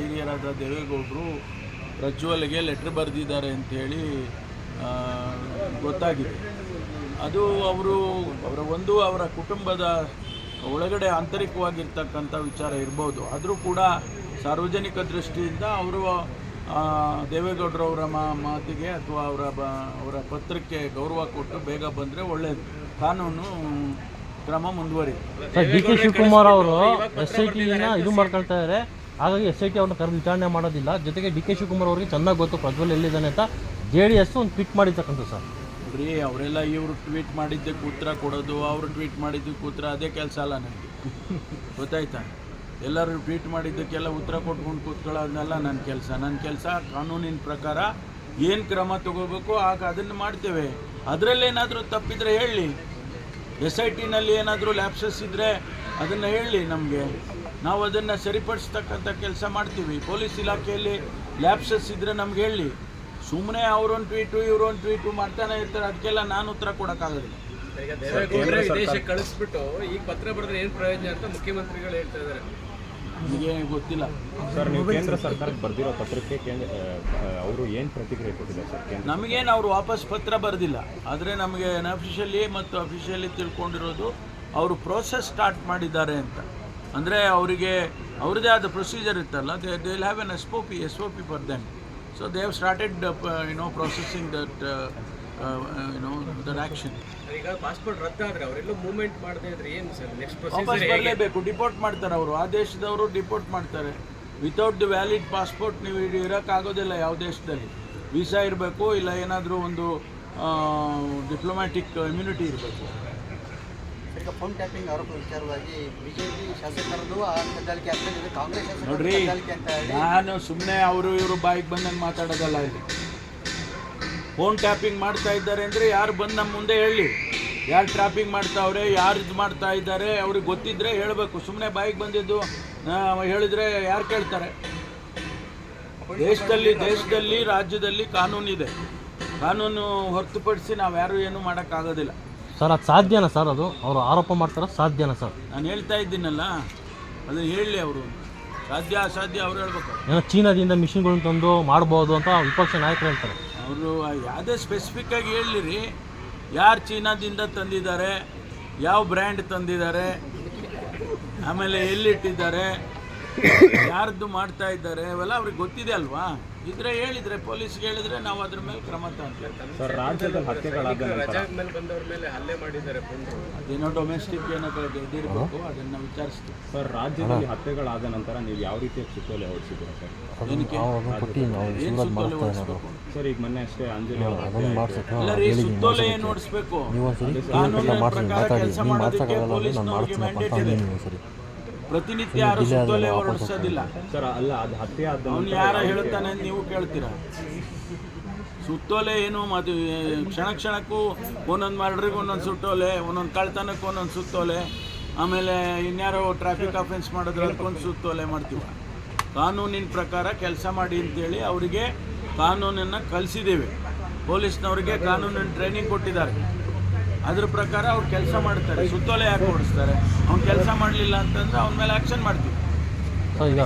ಹಿರಿಯರಾದಂಥ ಹಿರಿಯರಾದ ದೇವೇಗೌಡರು ಪ್ರಜ್ವಲ್ಗೆ ಲೆಟ್ರ್ ಬರೆದಿದ್ದಾರೆ ಅಂಥೇಳಿ ಗೊತ್ತಾಗಿದೆ. ಅದು ಅವರು, ಅವರ ಒಂದು ಅವರ ಕುಟುಂಬದ ಒಳಗಡೆ ಆಂತರಿಕವಾಗಿರ್ತಕ್ಕಂಥ ವಿಚಾರ ಇರ್ಬೋದು. ಆದರೂ ಕೂಡ ಸಾರ್ವಜನಿಕ ದೃಷ್ಟಿಯಿಂದ ಅವರು ದೇವೇಗೌಡ್ರು ಅವರ ಮಾ, ಮಾತಿಗೆ ಅಥವಾ ಅವರ ಬ, ಅವರ ಪತ್ರಕ್ಕೆ ಗೌರವ ಕೊಟ್ಟು ಬೇಗ ಬಂದರೆ ಒಳ್ಳೆಯದು ಕಾನೂನು ಕ್ರಮ ಮುಂದುವರಿ ಡಿ ಕೆ ಶಿವಕುಮಾರ್ ಅವರು ಎಸ್ ಐ ಟಿನ ಇದು ಮಾಡ್ಕೊಳ್ತಾ ಇದ್ದಾರೆ ಹಾಗಾಗಿ ಎಸ್ ಐ ಟಿ ಅವ್ರನ್ನ ಕರೆದು ವಿಚಾರಣೆ ಮಾಡೋದಿಲ್ಲ. ಜೊತೆಗೆ ಡಿ ಕೆ ಶಿವಕುಮಾರ್ ಅವರಿಗೆ ಚೆನ್ನಾಗಿ ಗೊತ್ತು ಪ್ರಜ್ವಲ್ ಎಲ್ಲಿದ್ದಾನೆ ಅಂತ ಜೆ ಡಿ ಎಸ್ ಒಂದು ಟ್ವೀಟ್ ಮಾಡಿರ್ತಕ್ಕಂಥ ಸರ್. ಬರೀ ಅವರೆಲ್ಲ ಇವರು ಟ್ವೀಟ್ ಮಾಡಿದ್ದಕ್ಕೆ ಉತ್ತರ ಕೊಡೋದು, ಅವರು ಟ್ವೀಟ್ ಮಾಡಿದ್ದಕ್ಕೆ ಉತ್ತರ ಅದೇ ಕೆಲಸ ಅಲ್ಲ ನನಗೆ. ಗೊತ್ತಾಯ್ತಾ? ಎಲ್ಲರೂ ಟ್ವೀಟ್ ಮಾಡಿದ್ದಕ್ಕೆಲ್ಲ ಉತ್ತರ ಕೊಟ್ಕೊಂಡು ಕೂತ್ಕೊಳ್ಳೋದನ್ನೆಲ್ಲ ನನ್ನ ಕೆಲಸ. ನನ್ನ ಕೆಲಸ ಕಾನೂನಿನ ಪ್ರಕಾರ ಏನು ಕ್ರಮ ತಗೋಬೇಕು, ಆಗ ಅದನ್ನು ಮಾಡ್ತೇವೆ. ಅದರಲ್ಲೇನಾದರೂ ತಪ್ಪಿದರೆ ಹೇಳಿ. ಎಸ್ ಐ ಟಿನಲ್ಲಿ ಏನಾದರೂ ಲ್ಯಾಪ್ಸಸ್ ಇದ್ದರೆ ಅದನ್ನು ಹೇಳಿ ನಮಗೆ. ನಾವು ಅದನ್ನು ಸರಿಪಡಿಸ್ತಕ್ಕಂಥ ಕೆಲಸ ಮಾಡ್ತೀವಿ. ಪೊಲೀಸ್ ಇಲಾಖೆಯಲ್ಲಿ ಲ್ಯಾಪ್ಸಸ್ ಇದ್ದರೆ ನಮ್ಗೆ ಹೇಳಿ. ಸುಮ್ಮನೆ ಅವರೊಂದು ಟ್ವೀಟು ಇವರೊಂದು ಟ್ವೀಟು ಮಾಡ್ತಾನೆ ಇರ್ತಾರೆ. ಅದಕ್ಕೆಲ್ಲ ನಾನು ಉತ್ತರ ಕೊಡೋಕ್ಕಾಗಲ್ಲ ವಿದೇಶಕ್ಕೆ ಕಳಿಸ್ಬಿಟ್ಟು ಈಗ ಪತ್ರ ಬರೆದ್ರೆ ಏನು ಪ್ರಯೋಜನ ಅಂತ ಮುಖ್ಯಮಂತ್ರಿಗಳು ಹೇಳ್ತಾ ಇದ್ದಾರೆ. ನನಗೆ ಗೊತ್ತಿಲ್ಲ. ಸರ್ ನೀವು ಕೇಂದ್ರ ಸರ್ಕಾರಕ್ಕೆ ಬರ್ದಿರೋ ಪತ್ರಕ್ಕೆ ಕೇಂದ್ರ ಅವರು ಏನು ಪ್ರತಿಕ್ರಿಯೆ ಕೊಟ್ಟಿದ್ದಾರೆ ಸರ್? ನಮಗೇನು ಅವರು ವಾಪಸ್ ಪತ್ರ ಬರೆದಿಲ್ಲ. ಆದರೆ ನಮಗೆ ಅನ್ಅಫಿಷಿಯಲಿ ಮತ್ತು ಅಫಿಷಿಯಲಿ ತಿಳ್ಕೊಂಡಿರೋದು ಅವರು ಪ್ರೋಸೆಸ್ ಸ್ಟಾರ್ಟ್ ಮಾಡಿದ್ದಾರೆ ಅಂತ. ಅಂದರೆ ಅವರಿಗೆ ಅವ್ರದ್ದೇ ಆದ ಪ್ರೊಸೀಜರ್ ಇತ್ತಲ್ಲ they they will have N S O P S O P for them so they have started you know processing that you know that action ಈಗ ಪಾಸ್ಪೋರ್ಟ್ ರದ್ದಾದ್ರೆ ಅವರೆಲ್ಲೂ ಮೂವ್ಮೆಂಟ್ ಮಾಡದೇ ಇದ್ರೆ ಏನು ಸರ್? ನೆಕ್ಸ್ಟ್ ವಾಪಸ್ ಬರಲೇಬೇಕು ಡಿಪೋರ್ಟ್ ಮಾಡ್ತಾರೆ ಅವರು. ಆ ದೇಶದವರು ಡಿಪೋರ್ಟ್ ಮಾಡ್ತಾರೆ. ವಿತೌಟ್ ದಿ ವ್ಯಾಲಿಡ್ ಪಾಸ್ಪೋರ್ಟ್ ನೀವು ಇರೋಕ್ಕಾಗೋದಿಲ್ಲ ಯಾವ ದೇಶದಲ್ಲಿ. ವೀಸಾ ಇರಬೇಕು ಇಲ್ಲ ಏನಾದರೂ ಒಂದು ಡಿಪ್ಲೊಮ್ಯಾಟಿಕ್ ಇಮ್ಯುನಿಟಿ ಇರಬೇಕು. ಫೋನ್ ಟ್ಯಾಪಿಂಗ್ ಆರೋಪ ವಿಚಾರವಾಗಿ ಬಿಜೆಪಿ ಶಾಸಕರದು ಆ ಕದ್ದಾಲಿಕೆ ಆಗ್ತಾ ಇದೆ. ಕಾಂಗ್ರೆಸ್ ಶಾಸಕರು ನೋಡ್ರಿ ಕದ್ದಾಲಿಕೆ ಅಂತ ಹೇಳಿ. ನಾನು ಸುಮ್ಮನೆ ಅವರು ಇವರು ಬಾಯಿಗೆ ಬಂದಂಗೆ ಮಾತಾಡೋದಲ್ಲ ಇಲ್ಲಿ. ಫೋನ್ ಟ್ಯಾಪಿಂಗ್ ಮಾಡ್ತಾ ಇದ್ದಾರೆ ಅಂದರೆ ಯಾರು ಬಂದು ನಮ್ಮ ಮುಂದೆ ಹೇಳಿ. ಯಾರು ಟ್ರಾಪಿಂಗ್ ಮಾಡ್ತಾವ್ರೆ ಯಾರು ಇದು ಮಾಡ್ತಾ ಇದ್ದಾರೆ ಅವ್ರಿಗೆ ಗೊತ್ತಿದ್ರೆ ಹೇಳಬೇಕು. ಸುಮ್ಮನೆ ಬಾಯಿಗೆ ಬಂದಿದ್ದು ಹೇಳಿದ್ರೆ ಯಾರು ಕೇಳ್ತಾರೆ? ದೇಶದಲ್ಲಿ ದೇಶದಲ್ಲಿ ರಾಜ್ಯದಲ್ಲಿ ಕಾನೂನಿದೆ. ಕಾನೂನು ಹೊರತುಪಡಿಸಿ ನಾವು ಯಾರು ಏನು ಮಾಡೋಕ್ಕಾಗೋದಿಲ್ಲ. ಸರ್ ಅದು ಸಾಧ್ಯನಾ ಸರ್ ಅದು? ಅವರು ಆರೋಪ ಮಾಡ್ತಾರ ಸಾಧ್ಯನಾ ಸರ್? ನಾನು ಹೇಳ್ತಾ ಇದ್ದೀನಲ್ಲ ಅದನ್ನ ಹೇಳಲಿ ಅವರು. ಸಾಧ್ಯ ಅಸಾಧ್ಯ ಅವ್ರು ಹೇಳ್ಬೇಕು. ಏನೋ ಚೀನಾದಿಂದ ಮಿಷಿನ್ಗಳನ್ನ ತಂದು ಮಾಡ್ಬೋದು ಅಂತ ವಿಪಕ್ಷ ನಾಯಕರು ಹೇಳ್ತಾರೆ. ಅವರು ಯಾವುದೇ ಸ್ಪೆಸಿಫಿಕ್ ಆಗಿ ಹೇಳಿರಿ. ಯಾರು ಚೀನಾದಿಂದ ತಂದಿದ್ದಾರೆ ಯಾವ ಬ್ರ್ಯಾಂಡ್ ತಂದಿದ್ದಾರೆ ಆಮೇಲೆ ಎಲ್ಲಿಟ್ಟಿದ್ದಾರೆ ಯಾರ್ದು ಮಾಡ್ತಾ ಇದ್ದಾರೆ ಅವೆಲ್ಲ ಅವ್ರಿಗೆ ಗೊತ್ತಿದೆ ಅಲ್ವಾ? ಇದ್ರೆ ಹೇಳಿದ್ರೆ ಪೊಲೀಸ್ಗೆ ಹೇಳಿದ್ರೆ ನಾವು ಅದ್ರ ಮೇಲೆ ಕ್ರಮ ತಗೊಂತೀವಿ. ಸರ್ ರಾಜ್ಯದಲ್ಲಿ ಹತ್ಯೆಗಳಾದ ನಂತರ ರಜಾ ಮೇಲೆ ಬಂದವ್ರ ಮೇಲೆ ಹಲ್ಲೆ ಮಾಡಿದ್ದಾರೆ ಪುಂಡ್ರು ಅದೇನೋ ಡೊಮೆಸ್ಟಿಕ್ ಏನೋ ಇದಿರಬೇಕು ಅದನ್ನ ವಿಚಾರಿಸ್ತೀವಿ. ಸರ್ ರಾಜ್ಯದಲ್ಲಿ ಹತ್ಯೆಗಳಾದ ನಂತರ ನೀವು ಯಾವ ರೀತಿಯ ಸುತ್ತೋಲೆ ಹೊರಡಿಸಿದ್ದೀರಾ ಸರ್? ಏನಕ್ಕೆ ಈಗ ಮೊನ್ನೆ ಅಷ್ಟೇ ಅಂಜಲಿ ಸುತ್ತೋಲೆ ಏನು ಓಡಿಸ್ಬೇಕು? ಕಾನೂನಿನ ಪ್ರಕಾರ ಕೆಲಸ ಮಾಡೋದಕ್ಕೆ ಪೊಲೀಸ್ನವರಿಗೆ ಮ್ಯಾಂಡೇಟ್ ಇದೆ. ಪ್ರತಿನಿತ್ಯ ಯಾರು ಸುತ್ತೋಲೆ ಹೊರಡಿಸೋದಿಲ್ಲ. ಸರ್ ಅಲ್ಲ ಅದು ಹತ್ಯೆ ಆದ ಅವನು ಯಾರ ಹೇಳ್ತಾನೆ ಅಂತ ನೀವು ಕೇಳ್ತೀರಾ? ಸುತ್ತೋಲೆ ಏನು ಮದು ಕ್ಷಣ ಕ್ಷಣಕ್ಕೂ ಒಂದೊಂದು ಮರ್ಡ್ರಿಗೆ ಒಂದೊಂದು ಸುತ್ತೋಲೆ ಒಂದೊಂದು ಕಳ್ತನಕ್ಕೆ ಒಂದೊಂದು ಸುತ್ತೋಲೆ ಆಮೇಲೆ ಇನ್ಯಾರೋ ಟ್ರಾಫಿಕ್ ಅಫೆನ್ಸ್ ಮಾಡಿದ್ರೆ ಅದಕ್ಕೊಂದು ಸುತ್ತೋಲೆ ಮಾಡ್ತೀವ. ಕಾನೂನಿನ ಪ್ರಕಾರ ಕೆಲಸ ಮಾಡಿ ಅಂತೇಳಿ ಅವರಿಗೆ ಕಾನೂನನ್ನು ಕಲಿಸಿದ್ದೇವೆ. ಪೊಲೀಸ್ನವ್ರಿಗೆ ಕಾನೂನಿನ ಟ್ರೈನಿಂಗ್ ಕೊಟ್ಟಿದ್ದಾರೆ. ಅದ್ರ ಪ್ರಕಾರ ಅವ್ರು ಕೆಲಸ ಮಾಡ್ತಾರೆ. ಸುತ್ತೋಲೆ ಯಾಕೆ ಓಡಿಸ್ತಾರೆ? ಅವ್ನು ಕೆಲಸ ಮಾಡಲಿಲ್ಲ ಅಂತಂದ್ರೆ ಅವನ ಮೇಲೆ ಆಕ್ಷನ್ ಮಾಡ್ತೀವಿ. ಈಗ